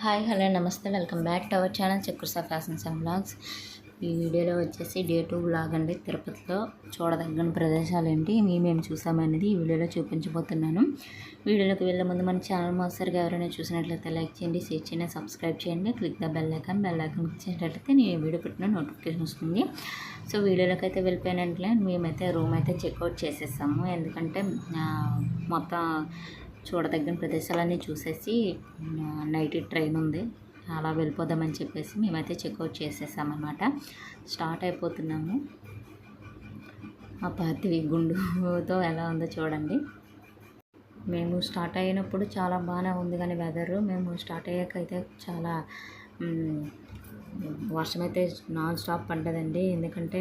Hi hello నమస్తే. Welcome back to our channel చక్రుసా fashions and blogs. ఈ వీడియోలో వచ్చేసి డే టూ బ్లాగ్ అండి. తిరుపతిలో చూడదగిన ప్రదేశాలు ఏంటి మేమేమి చూసామనేది ఈ వీడియోలో చూపించబోతున్నాను. వీడియోలోకి వెళ్ళే ముందు మన ఛానల్ మొదటిసారిగా ఎవరైనా చూసినట్లయితే లైక్ చేయండి షేర్ చేయండి సబ్స్క్రైబ్ చేయండి. Click the bell icon bell icon చేసినట్లయితే నేను వీడియో పెట్టిన నోటిఫికేషన్ వస్తుంది. సో వీడియోలోకి అయితే వెళ్ళిపోయినట్లే మేమైతే రూమ్ అయితే చెక్అవుట్ చేసేసాము. ఎందుకంటే మొత్తం చూడదగిన ప్రదేశాలన్నీ చూసేసి నైట్ ట్రైన్ ఉంది. అలా వెళ్ళిపోదామని చెప్పేసి మేమైతే చెక్అవుట్ చేసేసామన్నమాట. స్టార్ట్ అయిపోతున్నాము. ఆ పాతివి గుండుతో ఎలా ఉందో చూడండి. మేము స్టార్ట్ అయినప్పుడు చాలా బాగానే ఉంది కానీ వెదర్ మేము స్టార్ట్ అయ్యాక అయితే చాలా వర్షమైతే వర్షం అయితే నాన్ స్టాప్ పడ్డదండి. ఎందుకంటే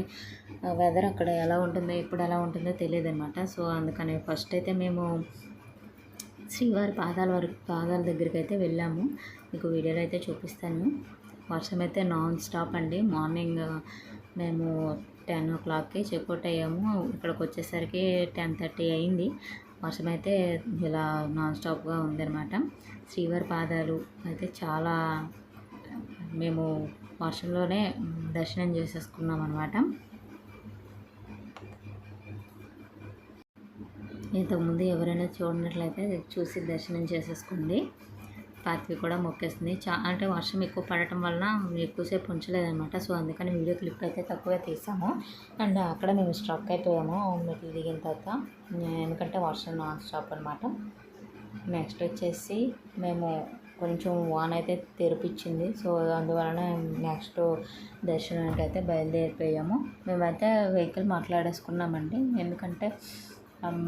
వెదర్ అక్కడ ఎలా ఉంటుందో ఎప్పుడు ఎలా ఉంటుందో తెలియదు అనమాట సో అందుకని ఫస్ట్ అయితే మేము శ్రీవారి పాదాల వరకు పాదాల దగ్గరికి అయితే వెళ్ళాము. మీకు వీడియోలో అయితే చూపిస్తాను. వర్షం అయితే నాన్ స్టాప్ అండి. మార్నింగ్ మేము టెన్ ఓ క్లాక్కి చెక్అవుట్ అయ్యాము. ఇక్కడికి వచ్చేసరికి టెన్ థర్టీ అయింది. వర్షం అయితే ఇలా నాన్ స్టాప్గా ఉందన్నమాట. శ్రీవారి పాదాలు అయితే చాలా మేము వర్షంలోనే దర్శనం చేసేసుకున్నాం అనమాట ఇంతకుముందు ఎవరైనా చూడనట్లయితే చూసి దర్శనం చేసేసుకోండి. పాతివి కూడా మొక్కేస్తుంది. చా అంటే వర్షం ఎక్కువ పడటం వలన ఎక్కువసేపు ఉంచలేదన్నమాట. సో అందుకని వీడియో క్లిప్ అయితే తక్కువే తీసాము. అండ్ అక్కడ మేము స్ట్రక్ అయిపోయాము. మెట్లు దిగిన తర్వాత ఎందుకంటే వర్షం నాన్ స్టాప్ అనమాట నెక్స్ట్ వచ్చేసి మేము కొంచెం వాన్ అయితే తెరిపించింది. సో అందువలన నెక్స్ట్ దర్శనానికి అయితే బయలుదేరిపోయాము. మేమైతే వెహికల్ మాట్లాడేసుకున్నామండి. ఎందుకంటే Um,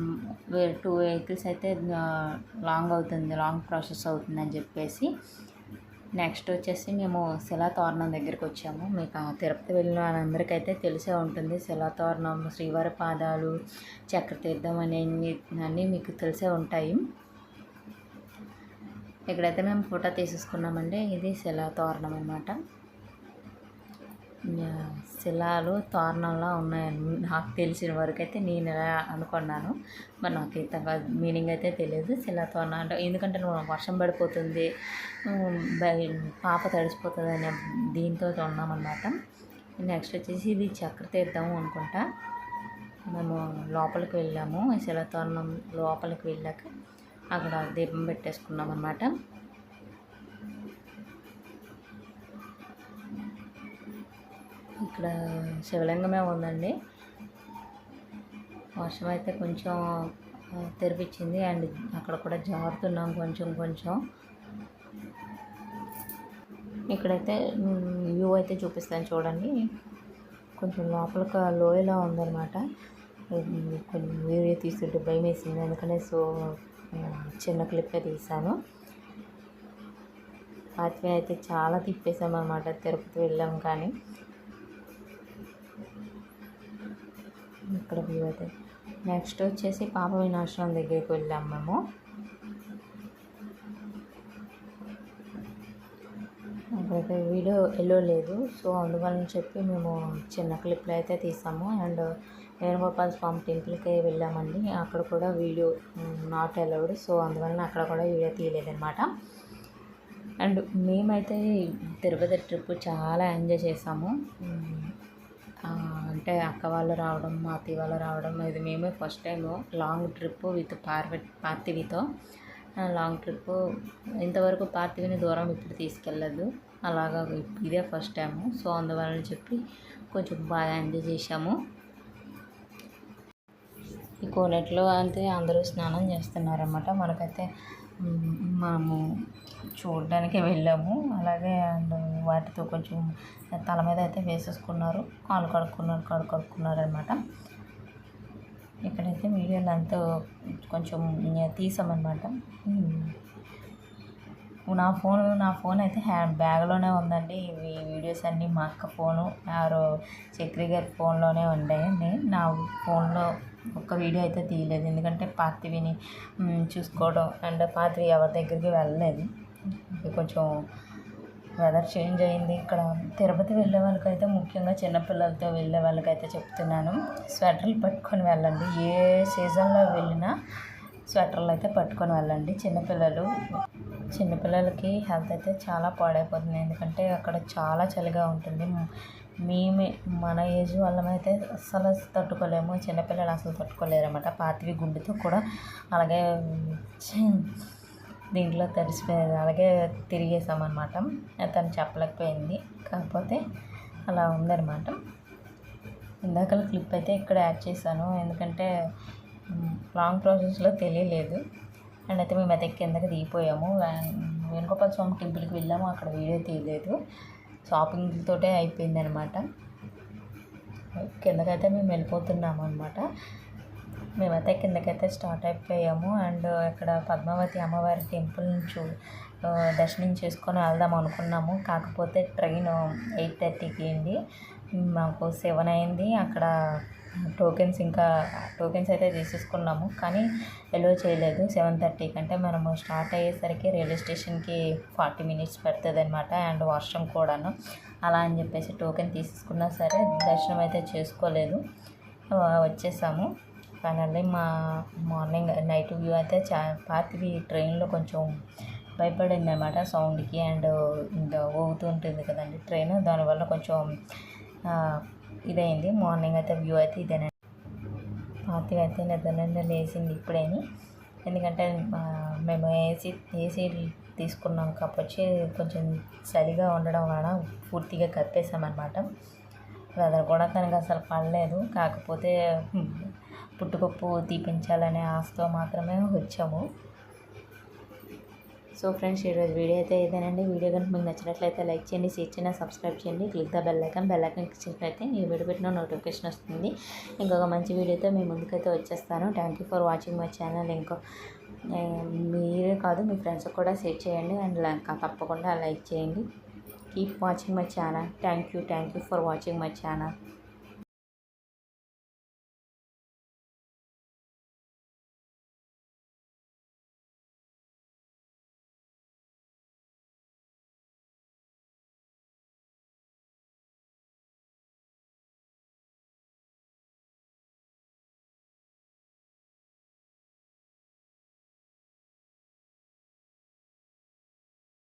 టూ వెహికల్స్ అయితే uh, లాంగ్ అవుతుంది లాంగ్ ప్రాసెస్ అవుతుంది అని చెప్పేసి. నెక్స్ట్ వచ్చేసి మేము శిలాతోరణం దగ్గరికి వచ్చాము. మీకు తిరుపతి వెళ్ళిన వాళ్ళందరికైతే తెలిసే ఉంటుంది. శిలాతోరణం శ్రీవారి పాదాలు చక్రతీర్థం అనేవి అన్నీ మీకు తెలిసే ఉంటాయి. ఇక్కడైతే మేము ఫోటో తీసేసుకున్నామండి. ఇది శిలాతోరణం అనమాట శిలాలు తోరణంలా ఉన్నాయని నాకు తెలిసిన వరకు అయితే నేను ఎలా అనుకున్నాను. మరి నాకు ఇంతగా మీనింగ్ అయితే తెలియదు శిలా తోరణం అంటే. ఎందుకంటే నువ్వు వర్షం పడిపోతుంది పాప తడిసిపోతుంది అనే దీంతో ఉన్నామన్నమాట నెక్స్ట్ వచ్చేసి ఇది చక్రతీర్థం అనుకుంటా. మేము లోపలికి వెళ్ళాము శిలా శిలాతోరణం లోపలికి వెళ్ళాక అక్కడ దీపం పెట్టేసుకున్నాం అన్నమాట. ఇక్కడ శివలింగమే ఉందండి. వర్షం అయితే కొంచెం తెరిపించింది అండ్ అక్కడ కూడా జారుతున్నాం కొంచెం కొంచెం. ఇక్కడైతే వ్యూ అయితే చూపిస్తాను చూడండి. కొంచెం లోపలికి లోయలా ఉందన్నమాట. కొంచెం వీడియో తీస్తుంటే భయం వేసింది అందుకనే సో చిన్న క్లిప్పే తీసాను పాత్వే అయితే చాలా తిప్పేసామన్నమాట. తిరుపతి వెళ్ళాం కానీ. ఇక్కడ వ్యూ అయితే. నెక్స్ట్ వచ్చేసి పాప వినాశనం దగ్గరికి వెళ్ళాం మేము. అక్కడైతే వీడియో ఎల్లో లేదు. సో అందువలన చెప్పి మేము చిన్న క్లిప్లు అయితే తీసాము. అండ్ వేణుగోపాల్ స్వామి టెంపుల్కి వెళ్ళామండి. అక్కడ కూడా వీడియో నాట్ అలౌడ్ సో అందువలన అక్కడ కూడా వీడియో తీయలేదన్నమాట. అండ్ మేమైతే తిరుపతి ట్రిప్ చాలా ఎంజాయ్ చేసాము. అంటే అక్క వాళ్ళు రావడం మా అత్తయ్య వాళ్ళు రావడం ఇది మేమే first time long trip with parvo పార్థివితో లాంగ్ ట్రిప్ ఇంతవరకు పార్థివిని దూరం ఇప్పుడు తీసుకెళ్ళదు. అలాగా ఇదే ఫస్ట్ టైము సో అందువలన చెప్పి కొంచెం బాగా ఎంజాయ్ చేశాము. ఈ కోనేటిలో అంటే అందరూ స్నానం చేస్తున్నారన్నమాట. మనకైతే మనము చూడడానికి వెళ్ళాము. అలాగే అండ్ వాటితో కొంచెం తల మీద అయితే వేసేసుకున్నారు. కాలు కడుక్కున్నారు కాలు కడుక్కున్నారు అనమాట ఇక్కడైతే వీడియోలు అంతా కొంచెం తీసామన్నమాట. నా ఫోన్ నా ఫోన్ అయితే హ్యాండ్ బ్యాగ్లోనే ఉందండి. ఇవి వీడియోస్ అన్నీ మా అక్క ఫోను ఆరు చక్రి గారి ఫోన్లోనే ఉండాయండి నా ఫోన్లో ఒక్క వీడియో అయితే తీయలేదు. ఎందుకంటే పార్థివిని చూసుకోవడం అండ్ పార్థివి ఎవరి దగ్గరికి వెళ్ళలేదు. కొంచెం వెదర్ చేంజ్ అయింది. ఇక్కడ తిరుపతి వెళ్ళే వాళ్ళకైతే ముఖ్యంగా చిన్నపిల్లలతో వెళ్ళే వాళ్ళకైతే చెప్తున్నాను. స్వెటర్లు పట్టుకొని వెళ్ళండి. ఏ సీజన్లో వెళ్ళినా స్వెటర్లు అయితే పట్టుకొని వెళ్ళండి. చిన్నపిల్లలు చిన్నపిల్లలకి హెల్త్ అయితే చాలా పాడైపోతుంది. ఎందుకంటే అక్కడ చాలా చలిగా ఉంటుంది. మేమే మన ఏజ్ వాళ్ళమైతే అస్సలు తట్టుకోలేము. చిన్నపిల్లలు అసలు తట్టుకోలేరు అనమాట పాతివి గుండెతో కూడా అలాగే దీంట్లో తడిసిపోయేది. అలాగే తిరిగేసామన్నమాట తను చెప్పలేకపోయింది. కాకపోతే అలా ఉందన్నమాట. ఇందాక క్లిప్ అయితే ఇక్కడ యాడ్ చేశాను. ఎందుకంటే లాంగ్ ప్రాసెస్లో తెలియలేదు. అండ్ అయితే మేము అయితే కిందకి దిగిపోయాము. వేణుగోపాల స్వామి టెంపుల్కి వెళ్ళాము. అక్కడ వీడియో తీయలేదు. షాపింగ్తోటే అయిపోయింది అనమాట కిందకైతే మేము వెళ్ళిపోతున్నాము అనమాట మేమైతే కిందకైతే స్టార్ట్ అయిపోయాము. అండ్ ఇక్కడ పద్మావతి అమ్మవారి టెంపుల్ చూ దర్శనం చేసుకొని వెళ్దాం అనుకున్నాము. కాకపోతే ట్రైన్ ఎయిట్ థర్టీకి అయింది. మాకు సెవెన్ అయింది. అక్కడ టోకెన్స్ ఇంకా టోకెన్స్ అయితే తీసేసుకున్నాము కానీ ఎలో చేయలేదు. సెవెన్ థర్టీ కంటే మనము స్టార్ట్ అయ్యేసరికి రైల్వే స్టేషన్కి ఫార్టీ మినిట్స్ పడుతుంది అనమాట అండ్ వర్షం కూడాను. అలా అని చెప్పేసి టోకెన్ తీసుకున్నా సరే దర్శనం అయితే చేసుకోలేదు. వచ్చేసాము. ఫైనల్లీ మా మార్నింగ్ నైట్ వ్యూ అయితే చా పాతివి ట్రైన్లో కొంచెం భయపడింది అనమాట సౌండ్కి అండ్ ఇంకా ఊగుతూ ఉంటుంది కదండి ట్రైన్. దానివల్ల కొంచెం ఇదైంది. మార్నింగ్ అయితే వ్యూ అయితే ఇదేనండి. పాతివి అయితే నిద్ర లేచింది ఇప్పుడేని ఎందుకంటే మేము ఏసీ ఏసీ తీసుకున్నాం కాబట్టి కొంచెం చలిగా ఉండడం వలన పూర్తిగా కప్పేసామన్నమాట వెదర్ కూడా తనకు అసలు పడలేదు. కాకపోతే పుట్టుకొప్పు తీపించాలనే ఆశతో మాత్రమే వచ్చాము. సో ఫ్రెండ్స్ ఈరోజు వీడియో అయితే ఇదేనండి. వీడియో కనుక మీకు నచ్చినట్లయితే లైక్ చేయండి షేర్ చేయండి సబ్స్క్రైబ్ చేయండి. Click the bell icon bell icon click చేసినట్లయితే నేను వీడియో పెట్టిన నోటిఫికేషన్ వస్తుంది. ఇంకొక మంచి వీడియోతో మీ ముందుకైతే వచ్చేస్తాను. Thank you for watching my channel ఇంకో మీరే కాదు మీ ఫ్రెండ్స్కి కూడా షేర్ చేయండి అండ్ లైక్ తప్పకుండా లైక్ చేయండి. Keep watching my channel thank you thank you for watching my channel